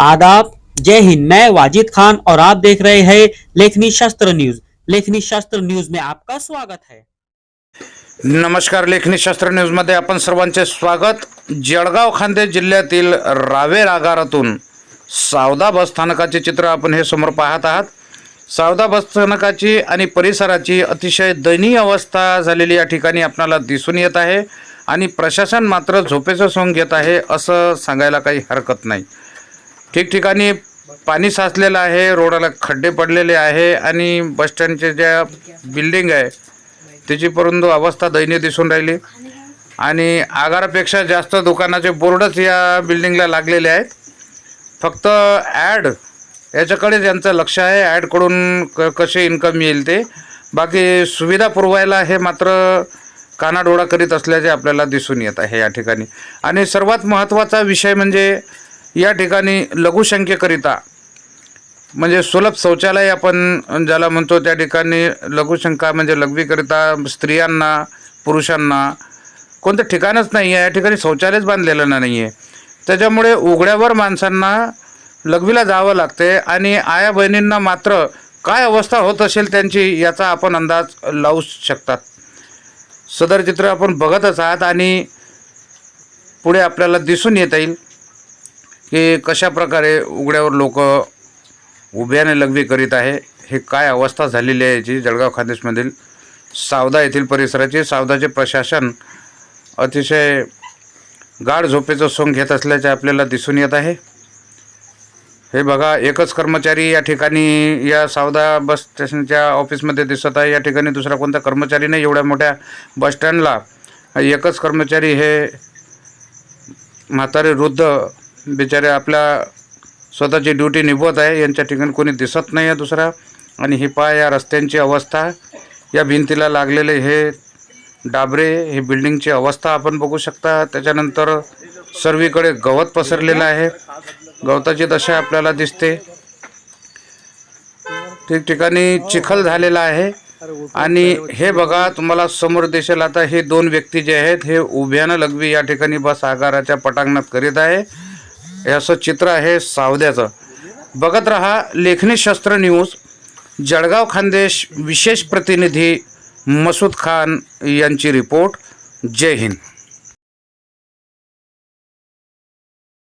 आदाब। जय हिंद। मैं वाजिद खान और आप देख रहे हैं लेखनी शास्त्र न्यूज। लेखनी शास्त्र न्यूज में आपका स्वागत है। नमस्कार। लेखनी शास्त्र न्यूजमध्ये आपण सर्वांचे स्वागत. जळगाव खांदे जिल्ह्यातील रावेर आगारातून सावदा बस स्थानकाचे चित्र आपण हे समोर पाहत आहात. सावदा बस स्थानकाची आणि परिसराची अतिशय दयनीय अवस्था झालेली या ठिकाणी आपणाला दिसून येत आहे आणि प्रशासन मात्र झोपेचं सोंग घेत आहे असं सांगायला काही हरकत नाही. ठिकठिकाणी पाणी साचलेलं आहे रोडाला खड्डे पडलेले आहे आणि बसस्टँडचे ज्या बिल्डिंग आहे त्याची परंतु अवस्था दयनीय दिसून राहिली. आणि आगारापेक्षा जास्त दुकानाचे बोर्डच या बिल्डिंगला लागलेले आहेत. फक्त ॲड याच्याकडे यांचं लक्ष आहे ॲडकडून क कसे इन्कम येईल ते. बाकी सुविधा पुरवायला हे मात्र कानाडोळा करीत असल्याचे आपल्याला दिसून येत आहे या ठिकाणी. आणि सर्वात महत्त्वाचा विषय म्हणजे या ठिकाणी लघुशंकेकरिता म्हणजे सुलभ शौचालय आपण ज्याला म्हणतो त्या ठिकाणी लघुशंका म्हणजे लघवीकरिता स्त्रियांना पुरुषांना कोणतं ठिकाणच नाही आहे. या ठिकाणी शौचालयच बांधलेलं नाही आहे त्याच्यामुळे उघड्यावर माणसांना लघवीला जावं लागते आणि आया बहिणींना मात्र काय अवस्था होत असेल त्यांची याचा आपण अंदाज लावू शकतात. सदर चित्र आपण बघतच आहात आणि पुढे आपल्याला दिसून येता येईल. की कशा प्रकारे उघड्यावर लोक उभ्याने लघवी करीत आहे हे काय अवस्था झालेली आहे याची जळगाव खानदेशमधील सावदा येथील परिसराची सावदाचे प्रशासन अतिशय गाढ झोपेचं सोंग घेत असल्याचे आपल्याला दिसून येत आहे. हे बघा एकच कर्मचारी या ठिकाणी या सावदा बस स्टेशनच्या ऑफिसमध्ये दिसत आहे. या ठिकाणी दुसरा कोणता कर्मचारी नाही एवढ्या मोठ्या बस स्टँडला एकच कर्मचारी हे म्हातारे वृद्ध बिचारे आपल्या स्वतःची ड्युटी निभवत आहे यांच्या ठिकाणी कोणी दिसत नाही आहे दुसरा. आणि ही पहा या रस्त्यांची अवस्था या भिंतीला लागलेले हे डाबरे हे बिल्डिंगची अवस्था आपण बघू शकता. त्याच्यानंतर सर्वीकडे गवत पसरलेलं आहे. गवताची दशा आपल्याला दिसते. ठिकठिकाणी चिखल झालेला आहे. आणि हे बघा तुम्हाला समोर दिसेल आता हे दोन व्यक्ती जे आहेत हे उभ्यानं लघवी या ठिकाणी बस आगाराच्या पटांगणात करीत आहे. हे असं चित्र आहे सावद्याचं. बघत रहा लेखनी शस्त्र न्यूज. जळगाव खानदेश विशेष प्रतिनिधी मसूद खान यांची रिपोर्ट. जय हिंद.